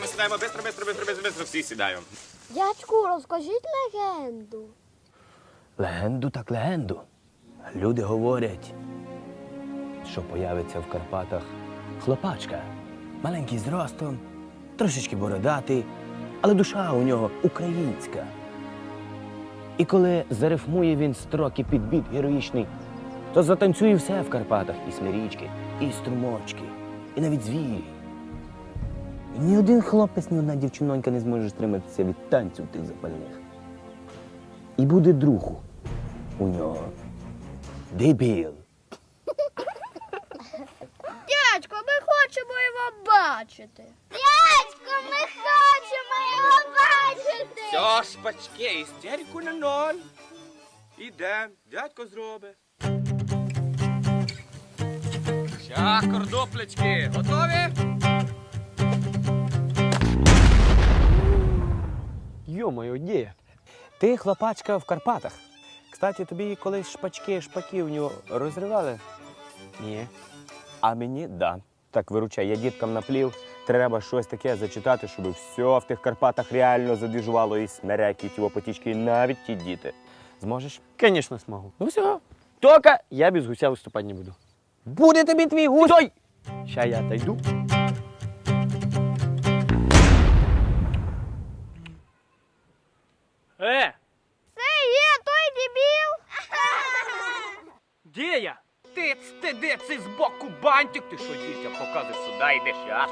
сідаємо, бистро, бистро, бистро, бистро, бистро, всі сідаємо. Дядьку, розкажіть легенду. Легенду так легенду. Люди говорять, що появиться в Карпатах хлопачка. Маленький зростом, трошечки бородатий, але душа у нього українська. І коли зарифмує він строки під біт героїчний, то затанцює все в Карпатах і смирічки, і струмочки, і навіть звірі. І ні один хлопець, ні одна дівчинонька не зможе стриматися від танців тих запальних. І буде другу у нього. Дебіл. Дядько, ми хочемо його бачити. Дядько, ми хочемо його бачити. Все, шпачки, істерику на ноль. Ідем, дядько зробить. Ща, кордоплечки, готові? Йо-моє? Ти хлопачка в Карпатах. Кстати, тобі колись шпачки нього розривали? Ні. А мені да. Так виручай, я діткам наплів. Треба щось таке зачитати, щоб все в тих Карпатах реально задвіжувало і смеряки, ті потічки, і навіть ті діти. Зможеш? Конечно, смогу. Ну все. Только я без гуся выступать не буду. Буде тобі твій гусь. Стой! Ща я отойду. Где я? Ти стидиці з боку бантик, ти що дітям показуєш сюди, йдеш, а?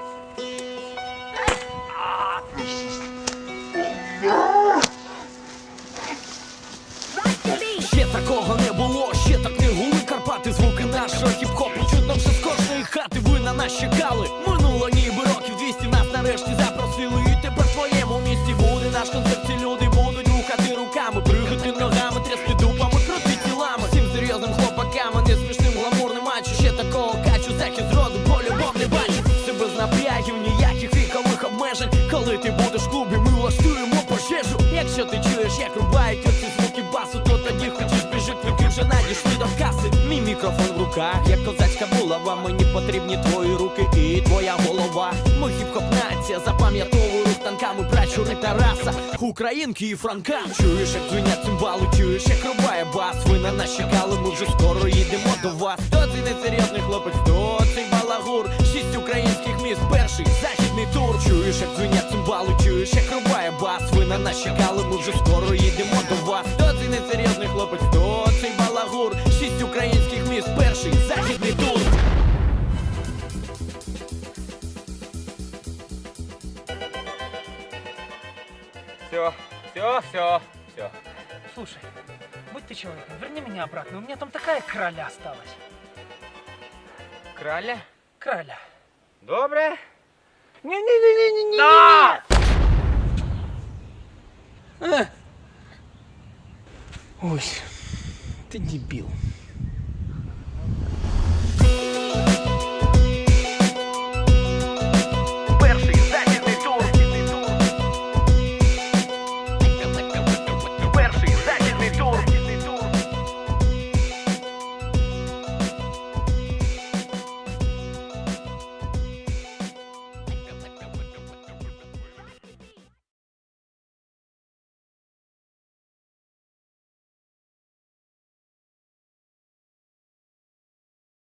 Такого качу, захід роду, по-любому не бачу Все без напрягів, ніяких вікових обмежень Коли ти будеш в клубі, ми влаштуємо пожежу Якщо ти чуєш, як рубають оці звуки басу, то тоді хочеш біжи, квитки вже надійшли до каси. Мій мікрофон в руках, як козацька булава. Мені потрібні твої руки і твоя голова. Ми хіп-хоп нація, запам'ятовую рух танками прачури Тараса, Українки і Франка. Чуєш, як дзвенять цимбали, чуєш, як рубає бас. Ви на нас чекали, ми вже скоро їдемо до вас. Хто цей несерйозний хлопець, хто перший західний тур. Чуєш, як дзвенять цимбали, чуєш, як рубає бас. Ви на нас чекали, ми вже скоро їдемо до вас. Хто цей несерйозний хлопець, хто цей балагур? Шість українських міст, перший західний тур. Все, все, все, все. Слушай, будь ты человеком, верни меня обратно. У меня там такая краля осталась. Краля? Краля. Добре? Не-не-не-не-не. Да! Ой, ты дебил.